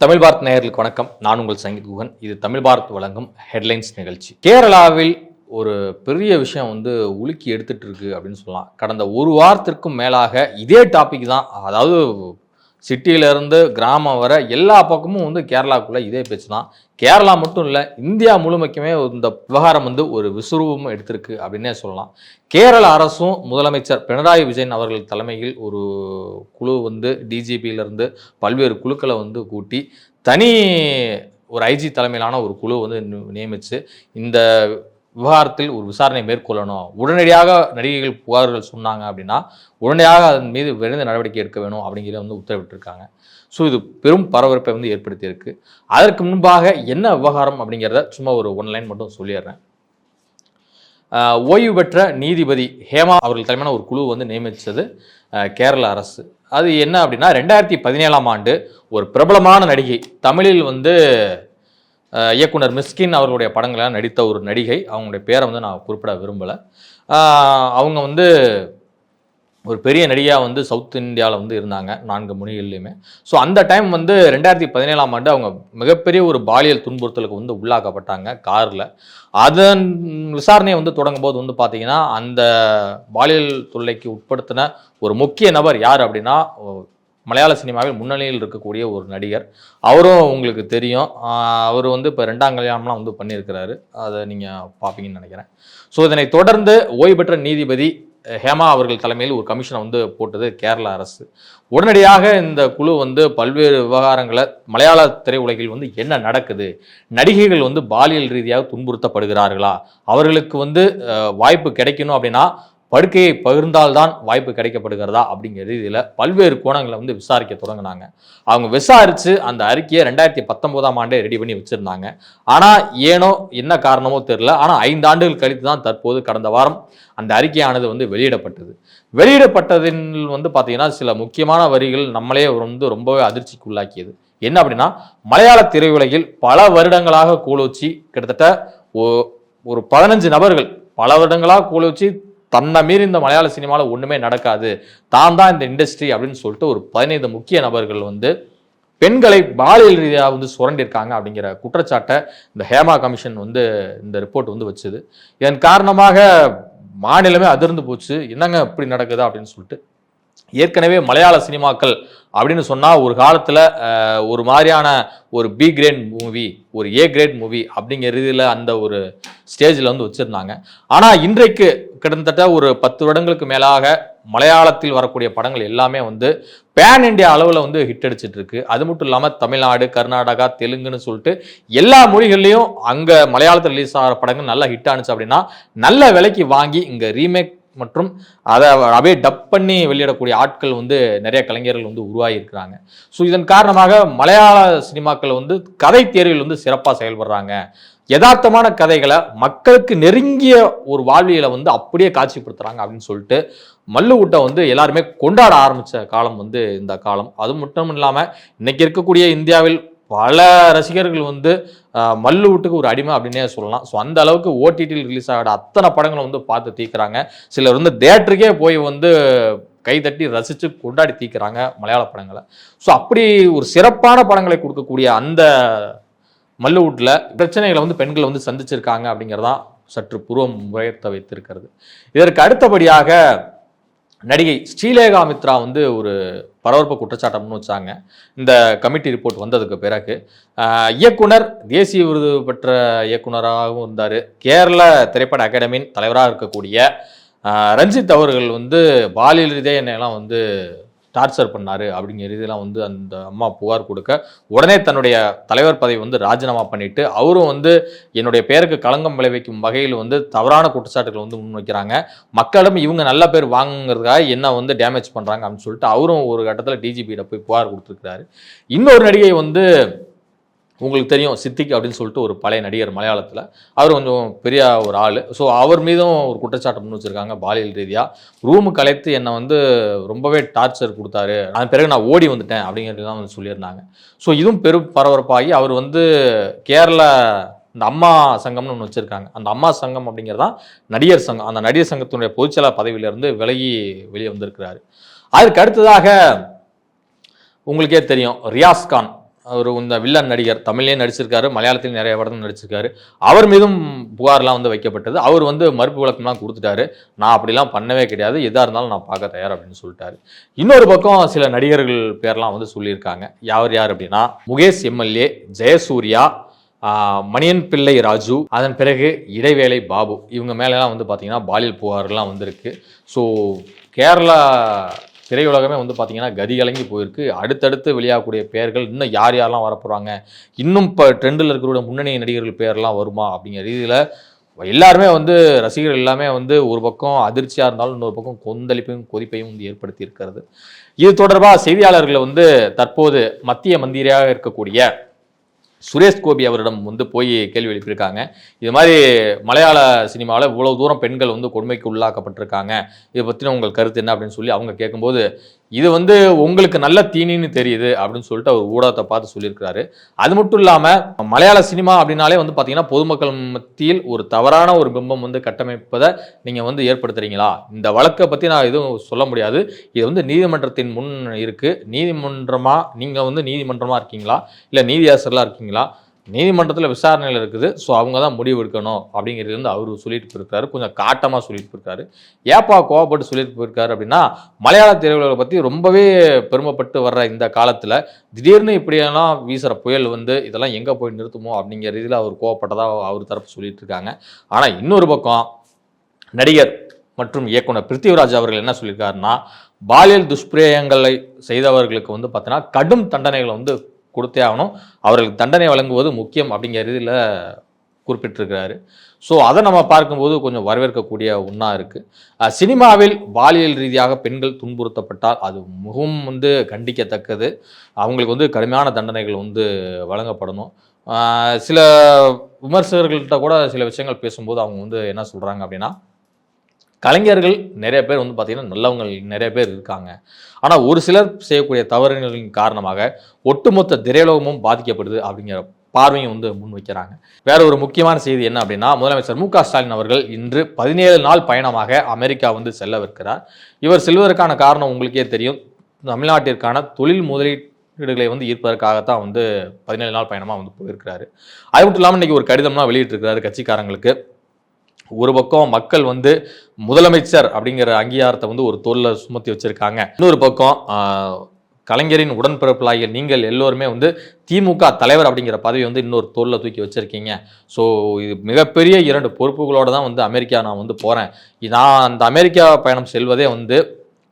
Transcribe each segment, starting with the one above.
தமிழ் பாரத் நேயர்களுக்கு வணக்கம். நான் உங்கள் சங்கீத் குகன். இது தமிழ் பாரத் வழங்கும் ஹெட்லைன்ஸ் நிகழ்ச்சி. கேரளாவில் ஒரு பெரிய விஷயம் வந்து உலுக்கி எடுத்துட்டு இருக்கு அப்படின்னு சொல்லலாம். கடந்த ஒரு வாரத்திற்கும் மேலாக இதே டாபிக் தான் அதாவது சிட்டியிலேருந்து கிராமம் வர எல்லா பக்கமும் வந்து கேரளாவுக்குள்ளே இதே பேச்சு தான். கேரளா மட்டும் இல்லை இந்தியா முழுமைக்குமே இந்த விவகாரம் வந்து ஒரு விசுரூபம் எடுத்திருக்கு அப்படின்னே சொல்லலாம். கேரள அரசும் முதலமைச்சர் பினராயி விஜயன் அவர்கள் தலைமையில் ஒரு குழு வந்து டிஜிபியிலேருந்து பல்வேறு குழுக்களை வந்து கூட்டி தனி ஒரு ஐஜி தலைமையிலான ஒரு குழு வந்து நியமித்து இந்த விவகாரத்தில் ஒரு விசாரணை மேற்கொள்ளணும். உடனடியாக நடிகைகள் புகார்கள் சொன்னாங்க அப்படின்னா உடனடியாக அதன் மீது விரைந்து நடவடிக்கை எடுக்க வேணும் அப்படிங்கிறத வந்து உத்தரவிட்டிருக்காங்க. ஸோ இது பெரும் பரபரப்பை வந்து ஏற்படுத்தியிருக்கு. அதற்கு முன்பாக என்ன விவகாரம் அப்படிங்கிறத சும்மா ஒரு ஒன் லைன் மட்டும் சொல்லிடுறேன். ஓய்வு பெற்ற நீதிபதி ஹேமா அவர்கள் தலைமையான ஒரு குழு வந்து நியமித்தது கேரள அரசு. அது என்ன அப்படின்னா ரெண்டாயிரத்தி பதினேழாம் ஆண்டு ஒரு பிரபலமான நடிகை. தமிழில் வந்து இயக்குனர் மிஸ்கின் அவர்களுடைய படங்களாக நடித்த ஒரு நடிகை. அவங்களுடைய பேரை வந்து நான் குறிப்பிட விரும்பலை. அவங்க வந்து ஒரு பெரிய நடிகையாக வந்து சவுத் இந்தியாவில் வந்து இருந்தாங்க நான்கு மொழிகள்லையுமே. ஸோ அந்த டைம் வந்து ரெண்டாயிரத்தி பதினேழாம் ஆண்டு அவங்க மிகப்பெரிய ஒரு பாலியல் துன்புறுத்தலுக்கு வந்து உள்ளாக்கப்பட்டாங்க காரில். அதன் விசாரணையை வந்து தொடங்கும் போது வந்து பார்த்தீங்கன்னா அந்த பாலியல் தொல்லைக்கு உட்படுத்தின ஒரு முக்கிய நபர் யார் அப்படின்னா மலையாள சினிமாவில் முன்னணியில் இருக்கக்கூடிய ஒரு நடிகர். அவரும் உங்களுக்கு தெரியும். அவர் வந்து இப்போ ரெண்டாம் கல்யாணம்லாம் வந்து பண்ணியிருக்கிறாரு. அதை நீங்கள் பார்ப்பீங்கன்னு நினைக்கிறேன். ஸோ இதனை தொடர்ந்து ஓய்வு பெற்ற நீதிபதி ஹேமா அவர்கள் தலைமையில் ஒரு கமிஷனை வந்து போட்டது கேரள அரசு. உடனடியாக இந்த குழு வந்து பல்வேறு விவகாரங்களை மலையாள திரையுலகில் வந்து என்ன நடக்குது? நடிகைகள் வந்து பாலியல் ரீதியாக துன்புறுத்தப்படுகிறார்களா? அவர்களுக்கு வந்து வாய்ப்பு கிடைக்கணும் அப்படின்னா படுக்கையை பகிர்ந்தால்தான் வாய்ப்பு கிடைக்கப்படுகிறதா அப்படிங்கிறது இதில் பல்வேறு கோணங்களை வந்து விசாரிக்க தொடங்கினாங்க. அவங்க விசாரித்து அந்த அறிக்கையை ரெண்டாயிரத்தி பத்தொம்போதாம் ஆண்டே ரெடி பண்ணி வச்சுருந்தாங்க. ஆனால் ஏனோ என்ன காரணமோ தெரில ஆனால் ஐந்து ஆண்டுகள் கழித்து தான் தற்போது கடந்த வாரம் அந்த அறிக்கையானது வந்து வெளியிடப்பட்டது. வெளியிடப்பட்டதில் வந்து பார்த்திங்கன்னா சில முக்கியமான வரிகள் நம்மளே வந்து ரொம்பவே அதிர்ச்சிக்கு உள்ளாக்கியது என்ன அப்படின்னா மலையாள திரையுலகில் பல வருடங்களாக கூலோச்சி கிட்டத்தட்ட ஒரு பதினஞ்சு நபர்கள் பல வருடங்களாக கூலோச்சி தன்னை மீறி இந்த மலையாள சினிமாவில் ஒன்றுமே நடக்காது. தான் தான் இந்த இண்டஸ்ட்ரி அப்படின்னு சொல்லிட்டு ஒரு பதினைந்து முக்கிய நபர்கள் வந்து பெண்களை பாலியல் ரீதியாக வந்து சுரண்டிருக்காங்க அப்படிங்கிற குற்றச்சாட்டை இந்த ஹேமா கமிஷன் வந்து இந்த ரிப்போர்ட் வந்து வச்சுது. இதன் காரணமாக மாநிலமே அதிர்ந்து போச்சு. என்னங்க இப்படி நடக்குதா அப்படின்னு சொல்லிட்டு ஏற்கனவே மலையாள சினிமாக்கள் அப்படின்னு சொன்னால் ஒரு காலத்தில் ஒரு மாதிரியான ஒரு பி கிரேட் மூவி ஒரு ஏ கிரேட் மூவி அப்படிங்கிற ரீதியில் அந்த ஒரு ஸ்டேஜில் வந்து வச்சுருந்தாங்க. ஆனால் இன்றைக்கு கிட்டத்தட்ட ஒரு பத்து வருடங்களுக்கு மேலாக மலையாளத்தில் வரக்கூடிய படங்கள் எல்லாமே வந்து பேன் இந்தியா அளவில் வந்து ஹிட் அடிச்சிட்டு இருக்கு அது மட்டும் இல்லாமல் தமிழ்நாடு கர்நாடகா தெலுங்குன்னு சொல்லிட்டு எல்லா மொழிகள்லையும் அங்கே மலையாளத்தில் ரிலீஸ் ஆகிற படங்கள் நல்லா ஹிட் ஆனிச்சு அப்படின்னா நல்ல விலைக்கு வாங்கி இங்கே ரீமேக் மற்றும் அதை அப்படியே டப் பண்ணி வெளியிடக்கூடிய ஆட்கள் வந்து நிறைய கலைஞர்கள் வந்து உருவாகியிருக்கிறாங்க. ஸோ இதன் காரணமாக மலையாள சினிமாக்கள் வந்து கதை தேர்வில் வந்து சிறப்பாக செயல்படுறாங்க. யதார்த்தமான கதைகளை மக்களுக்கு நெருங்கிய ஒரு வாழ்வியலை வந்து அப்படியே காட்சிப்படுத்துகிறாங்க அப்படின்னு சொல்லிட்டு மல்லுவுட்டை வந்து எல்லாருமே கொண்டாட ஆரம்பித்த காலம் வந்து இந்த காலம். அது மட்டும் இல்லாமல் இன்னைக்கு இருக்கக்கூடிய இந்தியாவில் பல ரசிகர்கள் வந்து மல்லு மல்லுவுட்டுக்கு ஒரு அடிமை அப்படின்னே சொல்லலாம். ஸோ அந்த அளவுக்கு ஓடிடியில் ரிலீஸ் ஆகிற அத்தனை படங்களை வந்து பார்த்து தீர்க்குறாங்க. சிலர் வந்து தேட்டருக்கே போய் வந்து கை தட்டி ரசித்து கொண்டாடி தீர்க்குறாங்க மலையாள படங்களை. ஸோ அப்படி ஒரு சிறப்பான படங்களை கொடுக்கக்கூடிய அந்த மல்லுவுட்டில் பிரச்சனைகளை வந்து பெண்கள் வந்து சந்திச்சிருக்காங்க அப்படிங்கிறதான் சற்று பூர்வம் உயர்த்த வைத்திருக்கிறது. இதற்கு அடுத்தபடியாக நடிகை ஸ்ரீலேகா மித்ரா வந்து ஒரு பரபரப்பு குற்றச்சாட்டம்னு வச்சாங்க. இந்த கமிட்டி ரிப்போர்ட் வந்ததுக்கு பிறகு இயக்குனர் தேசிய விருது பெற்ற இயக்குனராகவும் இருந்தார். கேரள திரைப்பட அகாடமியின் தலைவராக இருக்கக்கூடிய ரஞ்சித் அவர்கள் வந்து பாலியல் ரீதியாக என்னையெல்லாம் வந்து டார்ச்சர் பண்ணார் அப்படிங்கிற இதெல்லாம் வந்து அந்த அம்மா புகார் கொடுக்க உடனே தன்னுடைய தலைவர் பதவி வந்து ராஜினாமா பண்ணிட்டு அவரும் வந்து என்னுடைய பேருக்கு களங்கம் விளைவிக்கும் வகையில் வந்து தவறான குற்றச்சாட்டுகள் வந்து முன்வைக்கிறாங்க. மக்களிடம் இவங்க நல்ல பேர் வாங்குங்கிறதுக்காக என்ன வந்து டேமேஜ் பண்ணுறாங்க அப்படின்னு சொல்லிட்டு அவரும் ஒரு கட்டத்தில் டிஜிபியிட போய் புகார் கொடுத்துருக்கிறாரு. இன்னொரு நடிகை வந்து உங்களுக்கு தெரியும் சித்திக் அப்படின்னு சொல்லிட்டு ஒரு பழைய நடிகர் மலையாளத்தில். அவர் கொஞ்சம் பெரிய ஒரு ஆள். ஸோ அவர் மீதும் ஒரு குற்றச்சாட்டு முன் வச்சுருக்காங்க பாலியல் ரீதியாக ரூமுக்கு அழைத்து என்னை வந்து ரொம்பவே டார்ச்சர் கொடுத்தாரு. அதன் பிறகு நான் ஓடி வந்துட்டேன் அப்படிங்கிறதுலாம் வந்து சொல்லியிருந்தாங்க. ஸோ இதுவும் பெரும் பரபரப்பாகி அவர் வந்து கேரளா இந்த அம்மா சங்கம்னு ஒன்று வச்சுருக்காங்க. அந்த அம்மா சங்கம் அப்படிங்கிறதான் நடிகர் சங்கம். அந்த நடிகர் சங்கத்தினுடைய பொதுச்செயலாளர் பதவியிலிருந்து விலகி வெளியே வந்திருக்கிறாரு. அதற்கு அடுத்ததாக உங்களுக்கே தெரியும் ரியாஸ் கான். ஒரு இந்த வில்லன் நடிகர் தமிழ்லேயும் நடிச்சிருக்காரு மலையாளத்திலும் நிறைய படம் நடிச்சிருக்காரு. அவர் மீதும் புகார்லாம் வந்து வைக்கப்பட்டது. அவர் வந்து மறுப்பு விளக்கம்லாம் கொடுத்துட்டாரு. நான் அப்படிலாம் பண்ணவே கிடையாது. எதாக இருந்தாலும் நான் பார்க்க தயார் அப்படின்னு சொல்லிட்டாரு. இன்னொரு பக்கம் சில நடிகர்கள் பேர்லாம் வந்து சொல்லியிருக்காங்க. யார் யார் அப்படின்னா முகேஷ் எம்எல்ஏ ஜெயசூர்யா மணியன் பிள்ளை ராஜு அதன் பிறகு இடைவேளை பாபு. இவங்க மேலெலாம் வந்து பார்த்தீங்கன்னா பாலியல் புகார்லாம் வந்திருக்கு. ஸோ கேரளா திரையுலகமே வந்து பார்த்தீங்கன்னா கதி கலங்கி போயிருக்கு. அடுத்தடுத்து வெளியாகக்கூடிய பெயர்கள் இன்னும் யார் யாரெல்லாம் வரப்போகிறாங்க இன்னும் இப்போ ட்ரெண்டில் இருக்கிற முன்னணி நடிகர்கள் பேர்லாம் வருமா அப்படிங்கிற ரீதியில் எல்லாருமே வந்து ரசிகர்கள் எல்லாமே வந்து ஒரு பக்கம் அதிர்ச்சியாக இருந்தாலும் இன்னொரு பக்கம் கொந்தளிப்பையும் கொதிப்பையும் வந்து ஏற்படுத்தி இருக்கிறது இது தொடர்பாக செய்தியாளர்களை வந்து தற்போது மத்திய மந்திரியாக இருக்கக்கூடிய சுரேஷ் கோபி அவரிடம் வந்து போய் கேள்வி எழுப்பியிருக்காங்க. இது மாதிரி மலையாள சினிமாவில் இவ்வளோ தூரம் பெண்கள் வந்து கொடுமைக்கு உள்ளாக்கப்பட்டிருக்காங்க. இதை பற்றின உங்கள் கருத்து என்ன அப்படின்னு சொல்லி அவங்க கேட்கும்போது இது வந்து உங்களுக்கு நல்ல தீனின்னு தெரியுது அப்படின்னு சொல்லிட்டு அவர் ஊடகத்தை பார்த்து சொல்லியிருக்கிறாரு. அது மட்டும் இல்லாமல் மலையாள சினிமா அப்படின்னாலே வந்து பார்த்தீங்கன்னா பொதுமக்கள் மத்தியில் ஒரு தவறான ஒரு பிம்பம் வந்து கட்டமைப்பதை நீங்கள் வந்து ஏற்படுத்துறீங்களா? இந்த வழக்கை பற்றி நான் எதுவும் சொல்ல முடியாது. இது வந்து நீதிமன்றத்தின் முன் இருக்குது நீதிமன்றமாக நீங்கள் வந்து நீதிமன்றமாக இருக்கீங்களா? இல்லை நீதியாசர்களாக இருக்கீங்களா? நீதிமன்றத்தில் விசாரணையில் இருக்குது. ஸோ அவங்க தான் முடிவு எடுக்கணும் அப்படிங்கிறது வந்து அவர் சொல்லிட்டு போயிருக்காரு. கொஞ்சம் காட்டமாக சொல்லிட்டு போயிருக்காரு. ஏப்பா கோவப்பட்டு சொல்லிட்டு போயிருக்காரு அப்படின்னா மலையாள திரையுலகை பற்றி ரொம்பவே பெருமைப்பட்டு வர்ற இந்த காலத்தில் திடீர்னு இப்படியெல்லாம் வீசுகிற புயல் வந்து இதெல்லாம் எங்கே போய் நிறுத்துமோ அப்படிங்கிற ரீதியில் அவர் கோவப்பட்டதாக அவர் தரப்பு சொல்லிட்டு இருக்காங்க. ஆனால் இன்னொரு பக்கம் நடிகர் மற்றும் இயக்குனர் பிருத்திவிராஜ் அவர்கள் என்ன சொல்லியிருக்காருன்னா பாலியல் துஷ்பிரயங்களை செய்தவர்களுக்கு வந்து பார்த்தீங்கன்னா கடும் தண்டனைகளை வந்து கொடுத்தே ஆகணும். அவர்களுக்கு தண்டனை வழங்குவது முக்கியம் அப்படிங்கிற இதில் குறிப்பிட்டிருக்கிறாரு. ஸோ அதை நம்ம பார்க்கும்போது கொஞ்சம் வரவேற்கக்கூடிய ஒன்றா இருக்குது சினிமாவில் பாலியல் ரீதியாக பெண்கள் துன்புறுத்தப்பட்டால் அது மிகவும் வந்து கண்டிக்கத்தக்கது. அவங்களுக்கு வந்து கடுமையான தண்டனைகள் வந்து வழங்கப்படணும். சில விமர்சகர்கள்ட்ட கூட சில விஷயங்கள் பேசும்போது அவங்க வந்து என்ன சொல்கிறாங்க அப்படின்னா கலைஞர்கள் நிறைய பேர் வந்து பார்த்திங்கன்னா நல்லவங்க நிறைய பேர் இருக்காங்க. ஆனால் ஒரு சிலர் செய்யக்கூடிய தவறுகளின் காரணமாக ஒட்டுமொத்த திரையுலகமும் பாதிக்கப்படுது அப்படிங்கிற பார்வையும் வந்து முன் வைக்கிறாங்க. வேற ஒரு முக்கியமான செய்தி என்ன அப்படின்னா முதலமைச்சர் மு க ஸ்டாலின் அவர்கள் இன்று பதினேழு நாள் பயணமாக அமெரிக்கா வந்து செல்லவிருக்கிறார். இவர் செல்வதற்கான காரணம் உங்களுக்கே தெரியும். தமிழ்நாட்டிற்கான தொழில் முதலீடுகளை வந்து ஈர்ப்பதற்காகத்தான் வந்து பதினேழு நாள் பயணமாக வந்து போயிருக்கிறாரு. அது மட்டும் இல்லாமல் இன்னைக்கு ஒரு கடிதம்லாம் வெளியிட்டிருக்கிறாரு கட்சிக்காரங்களுக்கு. ஒரு பக்கம் மக்கள் வந்து முதலமைச்சர் அப்படிங்கிற அங்கீகாரத்தை வந்து ஒரு தோல்ல சுமத்தி வச்சிருக்காங்க. இன்னொரு பக்கம் கலைஞரின் உடன்பிறப்பிலாகிய நீங்கள் எல்லோருமே வந்து திமுக தலைவர் அப்படிங்கிற பதவி வந்து இன்னொரு தோல்ல தூக்கி வச்சிருக்கீங்க. ஸோ இது மிகப்பெரிய இரண்டு பொறுப்புகளோடு தான் வந்து அமெரிக்கா நான் வந்து போகிறேன் நான் அந்த அமெரிக்கா பயணம் செல்வதே வந்து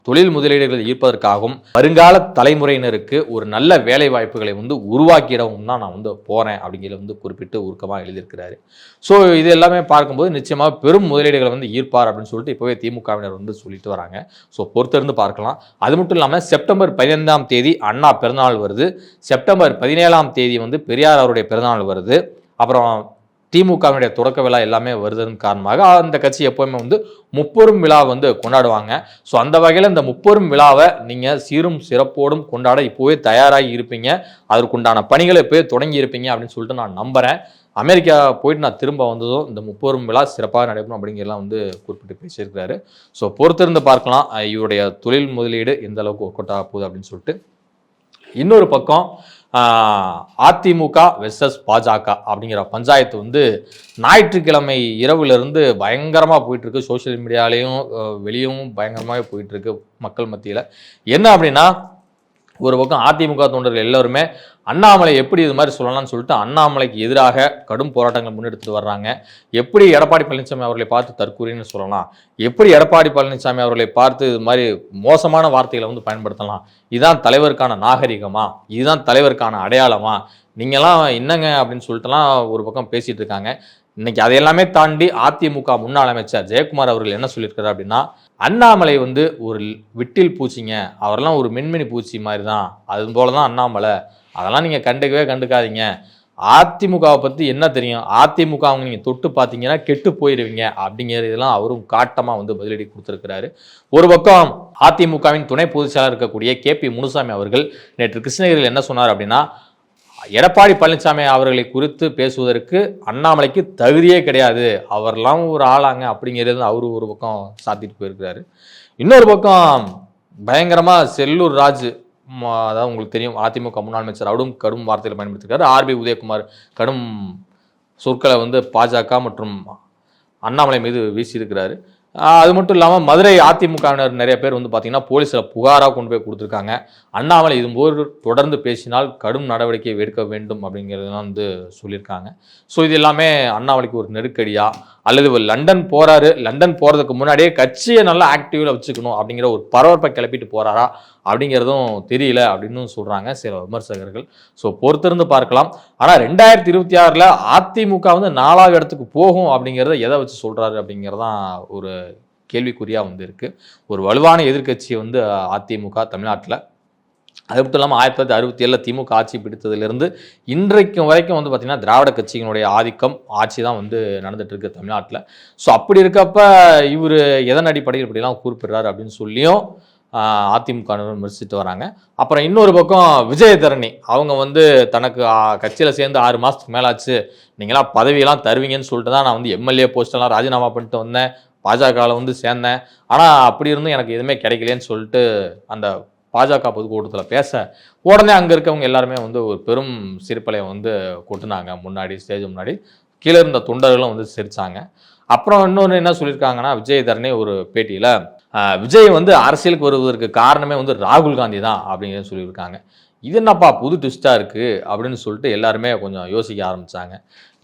தொழில் முதலீடுகளை ஈர்ப்பதற்காகவும் வருங்கால தலைமுறையினருக்கு ஒரு நல்ல வேலை வாய்ப்புகளை வந்து உருவாக்கிடவும் தான் நான் வந்து போகிறேன் அப்படிங்கிறத வந்து குறிப்பிட்டு உருக்கமாக எழுதியிருக்கிறாரு. ஸோ இது எல்லாமே பார்க்கும்போது நிச்சயமாக பெரும் முதலீடுகளை வந்து ஈர்ப்பார் அப்படின்னு சொல்லிட்டு இப்போவே திமுகவினர் வந்து சொல்லிட்டு வராங்க. ஸோ பொறுத்திருந்து பார்க்கலாம். அது மட்டும் இல்லாமல் செப்டம்பர் பதினைந்தாம் தேதி அண்ணா பிறந்தநாள் வருது. செப்டம்பர் பதினேழாம் தேதி வந்து பெரியார் அவருடைய பிறந்தநாள் வருது. அப்புறம் திமுகவினுடைய தொடக்க விழா எல்லாமே வருதுன்னு காரணமாக அந்த கட்சி எப்போவுமே வந்து முப்பெரும் விழா வந்து கொண்டாடுவாங்க. ஸோ அந்த வகையில் இந்த முப்பெரும் விழாவை நீங்கள் சீரும் சிறப்போடும் கொண்டாட இப்போவே தயாராகி இருப்பீங்க. அதற்குண்டான பணிகளை இப்போவே தொடங்கி இருப்பீங்க அப்படின்னு சொல்லிட்டு நான் நம்புகிறேன் அமெரிக்கா போயிட்டு நான் திரும்ப வந்ததும் இந்த முப்பெரும் விழா சிறப்பாக நடைபெறும் அப்படிங்கிறலாம் வந்து குறிப்பிட்டு பேசியிருக்கிறாரு. ஸோ பொறுத்திருந்து பார்க்கலாம். இவருடைய தொழில் முதலீடு எந்த அளவுக்கு ஒர்க் அவுட் ஆக போகுது அப்படின்னு சொல்லிட்டு. இன்னொரு பக்கம் அதிமுக வெர்சஸ் பாஜக அப்படிங்கிற பஞ்சாயத்து வந்து ஞாயிற்றுக்கிழமை இரவுலேருந்து பயங்கரமாக போயிட்டுருக்கு. சோசியல் சோஷியல் மீடியாலேயும் வெளியும் பயங்கரமாகவே போயிட்டுருக்கு மக்கள் மத்தியில். என்ன அப்படின்னா ஒரு பக்கம் அதிமுக தொண்டர்கள் எல்லாருமே அண்ணாமலை எப்படி இது மாதிரி சொல்லலாம்னு சொல்லிட்டு அண்ணாமலைக்கு எதிராக கடும் போராட்டங்கள் முன்னெடுத்துட்டு வர்றாங்க. எப்படி எடப்பாடி பழனிசாமி அவர்களை பார்த்து தற்கூறின்னு சொல்லலாம். எப்படி எடப்பாடி பழனிசாமி அவர்களை பார்த்து இது மாதிரி மோசமான வார்த்தைகளை வந்து பயன்படுத்தலாம். இதுதான் தலைவருக்கான நாகரிகமா? இதுதான் தலைவருக்கான அடையாளமா? நீங்களாம் என்னங்க? அப்படின்னு சொல்லிட்டுலாம் ஒரு பக்கம் பேசிகிட்டு இருக்காங்க. இன்னைக்கு அதையெல்லாமே தாண்டி அதிமுக முன்னாள் அமைச்சர் ஜெயக்குமார் அவர்கள் என்ன சொல்லியிருக்காரு அப்படின்னா அண்ணாமலை வந்து ஒரு விட்டில் பூச்சிங்க. அவரெல்லாம் ஒரு மின்மினி பூச்சி மாதிரி தான் அது போல தான் அண்ணாமலை. அதெல்லாம் நீங்கள் கண்டுக்கவே கண்டுக்காதீங்க. அதிமுகவை பற்றி என்ன தெரியும்? அதிமுக அவங்க நீங்கள் தொட்டு பார்த்தீங்கன்னா கெட்டு போயிடுவீங்க அப்படிங்கிற இதெல்லாம் அவரும் காட்டமாக வந்து பதிலடி கொடுத்துருக்கிறாரு. ஒரு பக்கம் அதிமுகவின் துணை பொதுச்செயலாளர் இருக்கக்கூடிய கே பி முனுசாமி அவர்கள் நேற்று கிருஷ்ணகிரியில் என்ன சொன்னார் அப்படின்னா எடப்பாடி பழனிசாமி அவர்களை குறித்து பேசுவதற்கு அண்ணாமலைக்கு தகுதியே கிடையாது. அவர்லாம் ஒரு ஆளாங்க அப்படிங்கிறது அவரு ஒரு பக்கம் சாத்திட்டு போயிருக்கிறாரு. இன்னொரு பக்கம் பயங்கரமாக செல்லூர் ராஜ் அதாவது உங்களுக்கு தெரியும் அதிமுக முன்னாள் அமைச்சர் அவரும் கடும் வார்த்தையில் பயன்படுத்திருக்காரு. ஆர்பி உதயகுமார் கடும் சொற்களை வந்து பாஜக மற்றும் அண்ணாமலை மீது வீசியிருக்கிறாரு. அது மட்டும் இல்லாமல் மதுரை அதிமுகவினர் நிறைய பேர் வந்து பார்த்தீங்கன்னா போலீஸில் புகாராக கொண்டு போய் கொடுத்துருக்காங்க. அண்ணாமலை இதுபோல் தொடர்ந்து பேசினால் கடும் நடவடிக்கை எடுக்க வேண்டும் அப்படிங்கிறதெல்லாம் வந்து சொல்லியிருக்காங்க. ஸோ இது எல்லாமே அண்ணாமலைக்கு ஒரு நெருக்கடியாக அல்லது இவர் லண்டன் போறாரு லண்டன் போகிறதுக்கு முன்னாடியே கட்சியை நல்லா ஆக்டிவில் வச்சுக்கணும் அப்படிங்கிற ஒரு பரபரப்பை கிளப்பிட்டு போறாரா அப்படிங்கிறதும் தெரியல அப்படின்னு சொல்றாங்க சில விமர்சகர்கள். ஸோ பொறுத்திருந்து பார்க்கலாம். ஆனால் ரெண்டாயிரத்தி இருபத்தி ஆறில் அதிமுக வந்து நாலாவது இடத்துக்கு போகும் அப்படிங்கிறத எதை வச்சு சொல்றாரு அப்படிங்கிறதான் ஒரு கேள்விக்குறியாக வந்து இருக்கு ஒரு வலுவான எதிர்க்கட்சி வந்து அதிமுக தமிழ்நாட்டில் அது மட்டும் இல்லாமல் ஆயிரத்தி தொள்ளாயிரத்தி அறுபத்தி ஏழில் திமுக ஆட்சி பிடித்ததுலேருந்து இன்றைக்கும் வரைக்கும் வந்து பார்த்திங்கன்னா திராவிட கட்சியினுடைய ஆதிக்கம் ஆட்சி தான் வந்து நடந்துட்டு இருக்கு தமிழ்நாட்டில். ஸோ அப்படி இருக்கப்ப இவர் எதன் அடிப்படையில் இப்படிலாம் குறிப்பிடுறாரு அப்படின்னு சொல்லியும் அதிமுக விமர்சித்து வராங்க. அப்புறம் இன்னொரு பக்கம் விஜயதரணி அவங்க வந்து தனக்கு கட்சியில் சேர்ந்து ஆறு மாதத்துக்கு மேலாச்சு நீங்களாம் பதவியெல்லாம் தருவீங்கன்னு சொல்லிட்டு தான் நான் வந்து எம்எல்ஏ போஸ்டெல்லாம் ராஜினாமா பண்ணிட்டு வந்தேன் பாஜகவில் வந்து சேர்ந்தேன். ஆனால் அப்படி இருந்தும் எனக்கு எதுவுமே கிடைக்கலையேன்னு சொல்லிட்டு அந்த பாஜக பொதுக்கூட்டத்தில் பேச உடனே அங்கே இருக்கவங்க எல்லாருமே வந்து ஒரு பெரும் சிரிப்பலை வந்து கொட்டினாங்க முன்னாடி ஸ்டேஜ் முன்னாடி. கீழே இருந்த தொண்டர்களும் வந்து சிரித்தாங்க அப்புறம் இன்னொன்று என்ன சொல்லியிருக்காங்கன்னா விஜயதரணி ஒரு பேட்டியில் விஜய் வந்து அரசியலுக்கு வருவதற்கு காரணமே வந்து ராகுல் காந்தி தான் அப்படிங்கிறத சொல்லியிருக்காங்க. இது என்னப்பா புது ட்விஸ்ட்டாக இருக்குது அப்படின்னு சொல்லிட்டு எல்லாருமே கொஞ்சம் யோசிக்க ஆரம்பிச்சாங்க.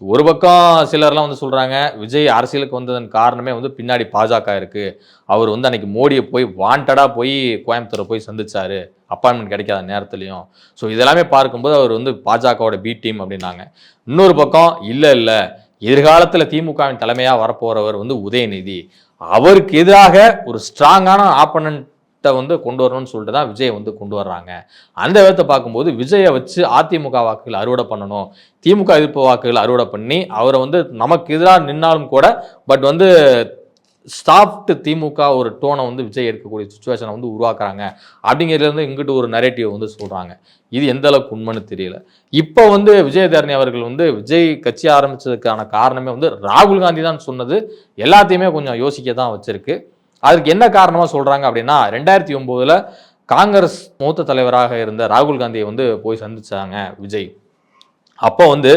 ஒரு பக்கம் சிலர்லாம் வந்து சொல்கிறாங்க விஜய் அரசியலுக்கு வந்ததன் காரணமே வந்து பின்னாடி பாஜக இருக்குது அவர் வந்து அன்னைக்கு மோடியை போய் வாண்டடாக போய் கோயம்புத்தூரை போய் சந்திச்சார். அப்பாயின்மெண்ட் கிடைக்காத நேரத்துலையும். ஸோ இதெல்லாமே பார்க்கும்போது அவர் வந்து பாஜகவோட பி டீம் அப்படின்னாங்க. இன்னொரு பக்கம் இல்லை இல்லை. எதிர்காலத்தில் திமுகவின் தலைமையாக வரப்போகிறவர் வந்து உதயநிதி. அவருக்கு எதிராக ஒரு ஸ்ட்ராங்கான ஆப்பனண்ட் வந்து கொண்டு வரணும்னு சொல்லிட்டு தான் விஜய் வந்து கொண்டு வர்றாங்க. அந்த விதத்தை பார்க்கும்போது விஜயை வச்சு அதிமுக வாக்குகள் அறுவடை பண்ணணும். திமுக எதிர்ப்பு வாக்குகள் அறுவடை பண்ணி அவரை வந்து நமக்கு எதிராக நின்னாலும் கூட பட் வந்து ஸ்டாஃப்ட் திமுக ஒரு டோனை வந்து விஜய் எடுக்கக்கூடிய சுச்சுவேஷனை வந்து உருவாக்குறாங்க. அப்படிங்கிறதுலேருந்து இங்கிட்டு ஒரு நரேட்டிவ் வந்து சொல்கிறாங்க இது எந்த அளவுக்கு உண்மைன்னு தெரியல. இப்போ வந்து விஜயதரணி அவர்கள் வந்து விஜய் கட்சி ஆரம்பிச்சதுக்கான காரணமே வந்து ராகுல் காந்தி தான் சொன்னது. எல்லாத்தையுமே கொஞ்சம் யோசிக்க தான் வச்சுருக்கு. அதுக்கு என்ன காரணமாக சொல்கிறாங்க அப்படின்னா ரெண்டாயிரத்தி ஒம்போதில் காங்கிரஸ் மூத்த தலைவராக இருந்த ராகுல் காந்தியை வந்து போய் சந்திச்சாங்க விஜய். அப்போ வந்து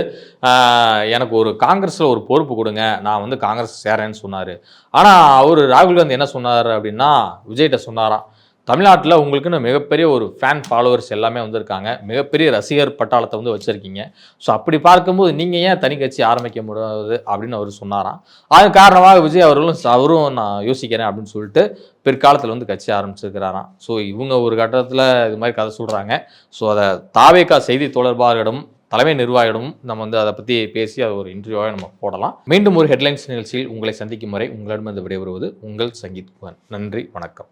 எனக்கு ஒரு காங்கிரஸில் ஒரு பொறுப்பு கொடுங்க நான் வந்து காங்கிரஸ் சேரேன்னு சொன்னார். ஆனால் அவர் ராகுல் காந்தி என்ன சொன்னார் அப்படின்னா விஜய்கிட்ட சொன்னாராம். தமிழ்நாட்டில் உங்களுக்குன்னு மிகப்பெரிய ஒரு ஃபேன் ஃபாலோவர்ஸ் எல்லாமே வந்திருக்காங்க. மிகப்பெரிய ரசிகர் பட்டாளத்தை வந்து வச்சுருக்கீங்க. ஸோ அப்படி பார்க்கும்போது நீங்கள் ஏன் தனி கட்சி ஆரம்பிக்க முடியாது அப்படின்னு அவர் சொன்னாராம். அதன் காரணமாக விஜய் அவர்களும் அவரும் நான் யோசிக்கிறேன் அப்படின்னு சொல்லிட்டு பிற்காலத்தில் வந்து கட்சி ஆரம்பிச்சிருக்கிறாராம். ஸோ இவங்க ஒரு கட்டத்தில் இது மாதிரி கதை சொல்கிறாங்க ஸோ அதை தாவேக்கா செய்தி தொடர்பாளரிடம் தலைமை நிர்வாகியிடமும் நம்ம வந்து அதை பற்றி பேசி அது ஒரு இன்டர்வியூவாக நம்ம போடலாம். மீண்டும் ஒரு ஹெட்லைன்ஸ் நிகழ்ச்சியில் உங்களை சந்திக்கும் வரை உங்களிடமிருந்து விடைபெறுவது உங்கள் சங்கீத் குமார் நன்றி வணக்கம்.